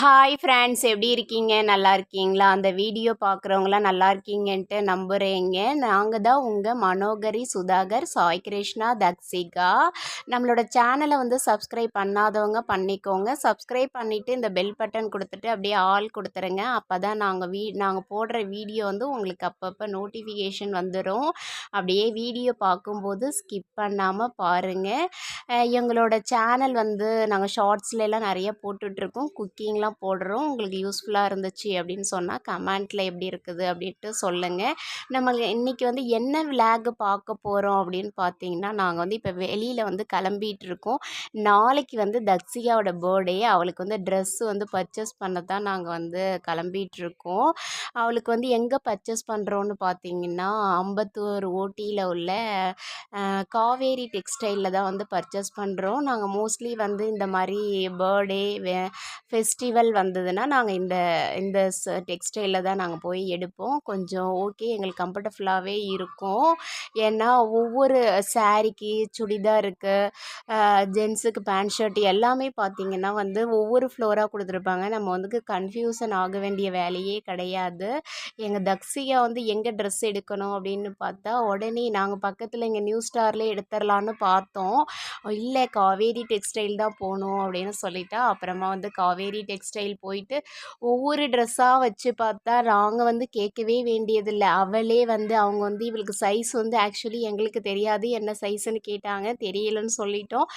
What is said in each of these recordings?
Hi friends எப்படி இருக்கீங்க? நல்லா இருக்கீங்களா? அந்த வீடியோ பார்க்குறவங்களாம் நல்லா இருக்கீங்கன்ட்டு நம்புகிறேங்க நாங்கள் தான் உங்கள் மனோகரி சுதாகர் சாய் கிருஷ்ணா தக்ஷிகா. நம்மளோட சேனலை வந்து சப்ஸ்கிரைப் பண்ணாதவங்க பண்ணிக்கோங்க. சப்ஸ்கிரைப் பண்ணிவிட்டு இந்த பெல் பட்டன் கொடுத்துட்டு அப்படியே ஆல் கொடுத்துருங்க. அப்போ தான் நாங்கள் வீ நாங்கள் போடுற வீடியோ வந்து உங்களுக்கு அப்பப்போ நோட்டிஃபிகேஷன் வந்துடும் அப்படியே வீடியோ பார்க்கும்போது ஸ்கிப் பண்ணாமல் பாருங்கள் எங்களோட சேனல் வந்து நாங்கள் ஷார்ட்ஸ்லாம் நிறைய போட்டுட்ருக்கோம். குக்கிங்லாம் வீடியோலாம் போடுறோம். உங்களுக்கு யூஸ்ஃபுல்லாக இருந்துச்சு அப்படின்னு சொன்னால் கமெண்ட்டில் எப்படி இருக்குது அப்படின்ட்டு சொல்லுங்கள் நம்ம இன்றைக்கி வந்து என்ன விளாக் பார்க்க போகிறோம் அப்படின்னு பார்த்தீங்கன்னா நாங்கள் வந்து இப்போ வெளியில் வந்து கிளம்பிகிட்டு இருக்கோம். நாளைக்கு வந்து தக்ஷிகாவோட பர்த்டே அவளுக்கு வந்து ட்ரெஸ்ஸு வந்து பர்ச்சேஸ் பண்ண தான் நாங்கள் வந்து கிளம்பிகிட்டு இருக்கோம். அவளுக்கு வந்து எங்கே பர்ச்சேஸ் பண்ணுறோன்னு பார்த்தீங்கன்னா அம்பத்தூர் ஓட்டியில் உள்ள காவேரி டெக்ஸ்டைலில் தான் வந்து பர்ச்சேஸ் பண்ணுறோம் நாங்கள் மோஸ்ட்லி வந்து இந்த மாதிரி பர்த்டே ஃபெஸ்டிவல் ஃபெஸ்டிவல் வந்ததுன்னா நாங்கள் இந்த இந்த ச டெக்ஸ்டைலில் தான் நாங்கள் போய் எடுப்போம். கொஞ்சம் ஓகே எங்களுக்கு கம்ஃபர்டபுளாகவே இருக்கும். ஏன்னா ஒவ்வொரு சாரீக்கு சுடிதாருக்கு ஜென்ஸுக்கு பேண்ட் ஷர்ட் எல்லாமே பார்த்திங்கன்னா வந்து ஒவ்வொரு ஃப்ளோராக கொடுத்துருப்பாங்க. நம்ம வந்து கன்ஃபியூசன் ஆக வேண்டிய வேலையே கிடையாது. எங்கள் தக்ஸியா வந்து எங்கே ட்ரெஸ் எடுக்கணும் அப்படின்னு பார்த்தா உடனே நாங்கள் பக்கத்தில் இங்கே நியூ ஸ்டார்லேயே எடுத்துடலான்னு பார்த்தோம் இல்லை காவேரி டெக்ஸ்டைல் தான் போகணும் அப்படின்னு சொல்லிட்டா அப்புறமா வந்து காவேரி டெக்ஸ் டெக்ஸ்டைல் போயிட்டு ஒவ்வொரு ட்ரெஸ்ஸாக வச்சு பார்த்தா நாங்கள் வந்து கேட்கவே வேண்டியதில்லை. அவளே வந்து அவங்க வந்து இவளுக்கு சைஸ் வந்து ஆக்சுவலி எங்களுக்கு தெரியாது. என்ன சைஸ்ன்னு கேட்டாங்க தெரியலன்னு சொல்லிட்டோம்.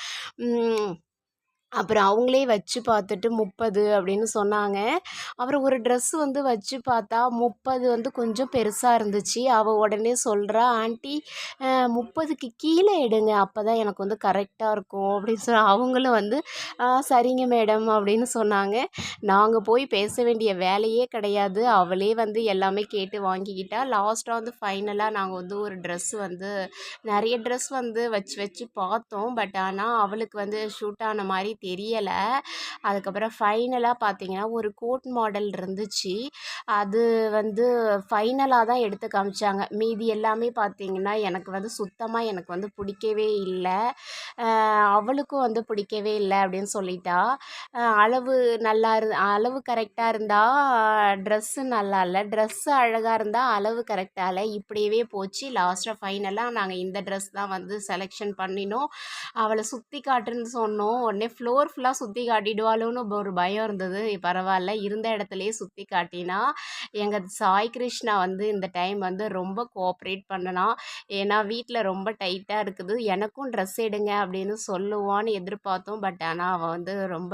அப்புறம் அவங்களே வச்சு பார்த்துட்டு முப்பது அப்படின்னு சொன்னாங்க. அப்புறம் ஒரு ட்ரெஸ் வந்து வச்சு பார்த்தா முப்பது வந்து கொஞ்சம் பெருசாக இருந்துச்சு. அவள் உடனே சொல்கிறா ஆண்டி முப்பதுக்கு கீழே எடுங்க. அப்போ தான் எனக்கு வந்து கரெக்டாக இருக்கும். அப்படின்னு சொன்ன அவங்களும் வந்து சரிங்க மேடம் அப்படின்னு சொன்னாங்க. நாங்கள் போய் பேச வேண்டிய வேலையே கிடையாது. அவளே வந்து எல்லாமே கேட்டு வாங்கிக்கிட்டா. லாஸ்ட்டாக வந்து ஃபைனலாக நாங்கள் வந்து ஒரு ட்ரெஸ் வந்து நிறைய ட்ரெஸ் வந்து வச்சு வச்சு பார்த்தோம். பட் ஆனால் அவளுக்கு வந்து ஷூட் ஆன மாதிரி தெரியலை. அதுக்கப்புறம் ஃபைனலாக பார்த்தீங்கன்னா ஒரு கோட் மாடல் இருந்துச்சு. அது வந்து ஃபைனலாக தான் எடுத்து காமிச்சாங்க. மீதி எல்லாமே பார்த்தீங்கன்னா எனக்கு வந்து சுத்தமாக எனக்கு வந்து பிடிக்கவே இல்லை. அவளுக்கும் வந்து பிடிக்கவே இல்லை அப்படின்னு சொல்லிட்டா. அளவு நல்லா இரு அளவு கரெக்டாக இருந்தால் ட்ரெஸ்ஸு நல்லா இல்லை. ட்ரெஸ்ஸு அழகாக இருந்தால் அளவு கரெக்டாக இல்லை. இப்படியவே போச்சு. லாஸ்ட்டாக ஃபைனலாக நாங்கள் இந்த ட்ரெஸ் தான் வந்து செலெக்ஷன் பண்ணினோம். அவளை சுற்றி காட்டுன்னு சொன்னோம். உடனே ஃப்ளோ ஃப்ளோர் ஃபுல்லாக சுற்றி காட்டிடுவாளோன்னு ஒரு பயம் இருந்தது. பரவாயில்ல இருந்த இடத்துலையே சுற்றி காட்டினா எங்கள் சாய் கிருஷ்ணா வந்து இந்த டைம் வந்து ரொம்ப கோஆப்ரேட் பண்ணனான் ஏன்னா வீட்டில் ரொம்ப டைட்டாக இருக்குது. எனக்கும் ட்ரெஸ் எடுங்க அப்படின்னு சொல்லுவான்னு எதிர்பார்த்தோம். பட் ஆனால் அவன் வந்து ரொம்ப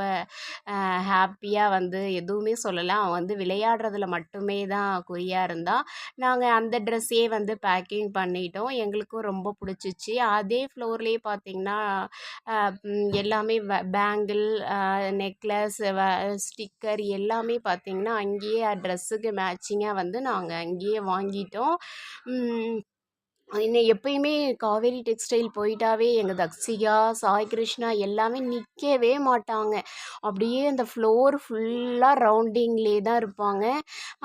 ஹாப்பியாக வந்து எதுவுமே சொல்லலை. அவன் வந்து விளையாடுறதுல மட்டுமே தான் குறியாக இருந்தான் நாங்கள் அந்த ட்ரெஸ்ஸே வந்து பேக்கிங் பண்ணிட்டோம். எங்களுக்கும் ரொம்ப பிடிச்சிச்சு. அதே ஃப்ளோர்லேயே பார்த்திங்கன்னா எல்லாமே பே பேங்கிள் நெக்லஸ் ஸ்டிக்கர் எல்லாமே பார்த்திங்கன்னா அங்கேயே ட்ரெஸ்ஸுக்கு மேட்சிங்காக வந்து நாங்கள் அங்கேயே வாங்கிட்டோம். என்ன எப்பயுமே காவேரி டெக்ஸ்டைல் போயிட்டாவே எங்கள் தக்ஷிகா சாய் கிருஷ்ணா எல்லாமே நிற்கவே மாட்டாங்க. அப்படியே அந்த ஃப்ளோர் ஃபுல்லாக ரவுண்டிங்லேயே தான் இருப்பாங்க.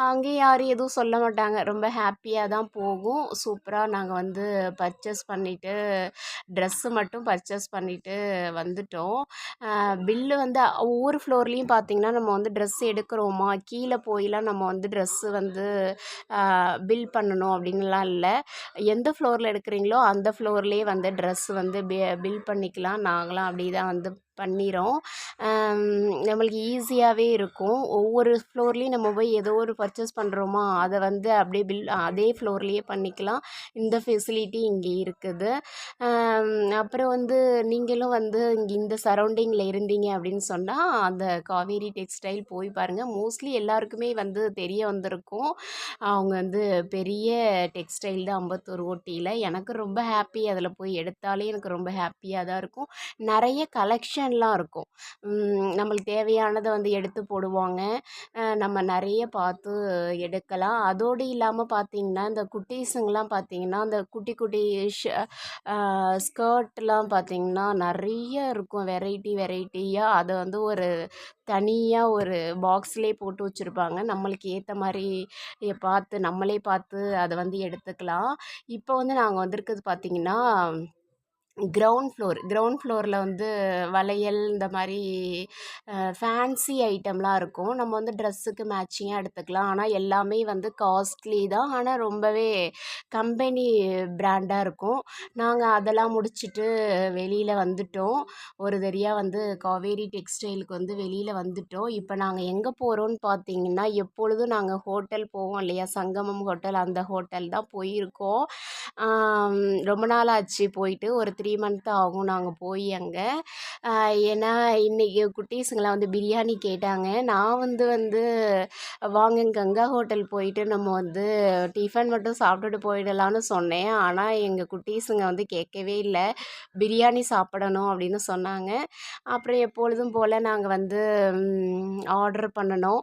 அங்கேயும் யாரும் எதுவும் சொல்ல மாட்டாங்க. ரொம்ப ஹாப்பியாக தான் போகும். சூப்பராக நாங்கள் வந்து பர்ச்சேஸ் பண்ணிவிட்டு ட்ரெஸ்ஸு மட்டும் பர்ச்சேஸ் பண்ணிவிட்டு வந்துட்டோம். பில்லு வந்து ஒவ்வொரு ஃப்ளோர்லேயும் பார்த்திங்கன்னா நம்ம வந்து ட்ரெஸ் எடுக்கிறோமா? கீழே போயெலாம் நம்ம வந்து ட்ரெஸ்ஸு வந்து பில் பண்ணணும் அப்படின்லாம் இல்லை. எந்த ஃப்ளோரில் எடுக்கிறீங்களோ அந்த ஃப்ளோர்லேயே வந்து ட்ரெஸ் வந்து பில் பண்ணிக்கலாம். நாங்களாம் அப்படி தான் வந்து பண்ணிடும் நம்மளுக்கு ஈஸியாகவே இருக்கும். ஒவ்வொரு ஃப்ளோர்லேயும் நம்ம போய் ஏதோ ஒரு பர்ச்சேஸ் பண்ணுறோமா அதை வந்து அப்படியே பில் அதே ஃப்ளோர்லேயே பண்ணிக்கலாம். இந்த ஃபெசிலிட்டி இங்கே இருக்குது. அப்புறம் வந்து நீங்களும் வந்து இங்கே இந்த சரௌண்டிங்கில் இருந்தீங்க அப்படின்னு சொன்னால் அந்த காவேரி டெக்ஸ்டைல் போய் பாருங்கள் மோஸ்ட்லி எல்லாருக்குமே வந்து தெரிய வந்திருக்கும். அவங்க வந்து பெரிய டெக்ஸ்டைல் தான் அம்பத்தூர் ஓட்டியில். எனக்கு ரொம்ப ஹாப்பி அதில் போய் எடுத்தாலே எனக்கு ரொம்ப ஹாப்பியாக தான் இருக்கும். நிறைய கலெக்ஷன்லாம் இருக்கும். நம்மளுக்கு தேவையானதை வந்து எடுத்து போடுவாங்க. நம்ம நிறைய பார்த்து எடுக்கலாம். அதோடு இல்லாமல் பார்த்திங்கன்னா இந்த குட்டீஸுங்கெலாம் பார்த்திங்கன்னா அந்த குட்டி குட்டி ஷ ஸ்கர்ட்லாம் பார்த்திங்கன்னா நிறைய இருக்கும். வெரைட்டி வெரைட்டியாக அதை வந்து ஒரு தனியாக ஒரு பாக்ஸ்லேயே போட்டு வச்சுருப்பாங்க. நம்மளுக்கு ஏற்ற மாதிரி பார்த்து நம்மளே பார்த்து அதை வந்து எடுத்துக்கலாம். இப்போ வந்து நாங்கள் வந்திருக்கிறது பார்த்திங்கன்னா கிரவுண்ட் ஃப்ளோர் கிரவுண்ட் ஃப்ளோரில் வந்து வளையல் இந்த மாதிரி ஃபேன்சி ஐட்டம்லாம் இருக்கும். நம்ம வந்து ட்ரெஸ்ஸுக்கு மேட்சிங்காக எடுத்துக்கலாம். ஆனால் எல்லாமே வந்து காஸ்ட்லி தான். ஆனால் ரொம்பவே கம்பெனி பிராண்டாக இருக்கும். நாங்கள் அதெல்லாம் முடிச்சுட்டு வெளியில் வந்துட்டோம். ஒரு தரியாக வந்து காவேரி டெக்ஸ்டைலுக்கு வந்து வெளியில் வந்துட்டோம். இப்போ நாங்கள் எங்கே போகிறோன்னு பார்த்தீங்கன்னா எப்பொழுதும் நாங்கள் ஹோட்டல் போவோம் இல்லையா? சங்கமம் ஹோட்டல் அந்த ஹோட்டல் தான் போயிருக்கோம். ரொம்ப நாள் ஆச்சு போயிட்டு ஒரு த்ரீ மந்த் ஆகும். நாங்கள் போய் அங்கே ஏன்னா இன்றைக்கி குட்டீஸுங்களாம் வந்து பிரியாணி கேட்டாங்க. நான் வந்து வந்து வாங்க கங்கா ஹோட்டல் போயிட்டு நம்ம வந்து டிஃபன் மட்டும் சாப்பிட்டுட்டு போயிடலான்னு சொன்னேன். ஆனால் எங்கள் குட்டீஸுங்க வந்து கேட்கவே இல்லை. பிரியாணி சாப்பிடணும் அப்படின்னு சொன்னாங்க. அப்புறம் எப்பொழுதும் போல் நாங்கள் வந்து ஆர்டர் பண்ணினோம்.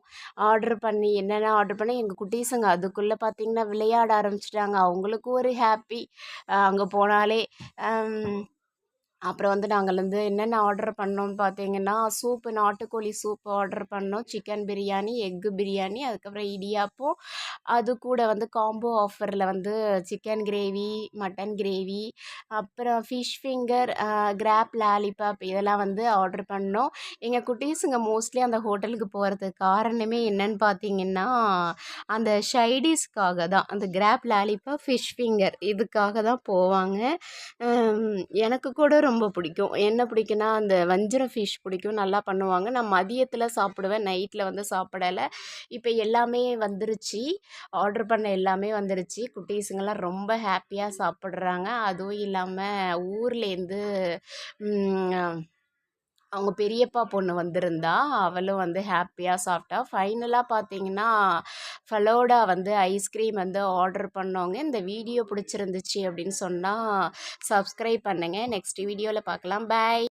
ஆர்டர் பண்ணி என்னென்ன ஆர்டர் பண்ணி எங்கள் குட்டீஸுங்க அதுக்குள்ளே பார்த்திங்கன்னா விளையாட ஆரம்பிச்சிட்டாங்க. அவங்களுக்கும் ஒரு ஹாப்பி. அங்கே போனாலே அப்புறம் வந்து நாங்கள் வந்து என்னென்ன ஆர்டர் பண்ணோம்னு பார்த்தீங்கன்னா சூப்பு நாட்டுக்கோழி சூப்பு ஆர்டர் பண்ணோம். சிக்கன் பிரியாணி எக்கு பிரியாணி அதுக்கப்புறம் இடியாப்பம் அது கூட வந்து காம்போ ஆஃபரில் வந்து சிக்கன் கிரேவி மட்டன் கிரேவி அப்புறம் ஃபிஷ் ஃபிங்கர் கிராப் லாலிபாப் இதெல்லாம் வந்து ஆர்டர் பண்ணோம். எங்கள் குட்டீஸுங்க மோஸ்ட்லி அந்த ஹோட்டலுக்கு போகிறதுக்கு காரணமே என்னன்னு பார்த்தீங்கன்னா அந்த ஷைடிஸ்க்காக தான் அந்த கிராப் லாலிபாப் ஃபிஷ் ஃபிங்கர் இதுக்காக தான் போவாங்க. எனக்கு கூட ரொம்ப பிடிக்கும். என்ன பிடிக்குன்னா அந்த வஞ்சிர ஃபிஷ் பிடிக்கும். நல்லா பண்ணுவாங்க. நான் மதியத்தில் சாப்பிடுவேன். நைட்டில் வந்து சாப்பிடலை. இப்போ எல்லாமே வந்துருச்சு. ஆர்டர் பண்ண எல்லாமே வந்துருச்சு. குட்டீஸுங்கெல்லாம் ரொம்ப ஹாப்பியாக சாப்பிட்றாங்க. அதுவும் இல்லாமல் ஊர்லேருந்து அவங்க பெரியப்பா பொண்ணு வந்திருந்தா அவளும் வந்து ஹாப்பியாக சாப்பிட்டா ஃபைனலாக பார்த்தீங்கன்னா ஃபலோடா வந்து ஐஸ்கிரீம் வந்து ஆர்டர் பண்ணோங்க இந்த வீடியோ பிடிச்சிருந்துச்சி அப்படின்னு சொன்னால் சப்ஸ்கிரைப் பண்ணுங்கள் நெக்ஸ்ட் வீடியோவில் பார்க்கலாம் பாய்.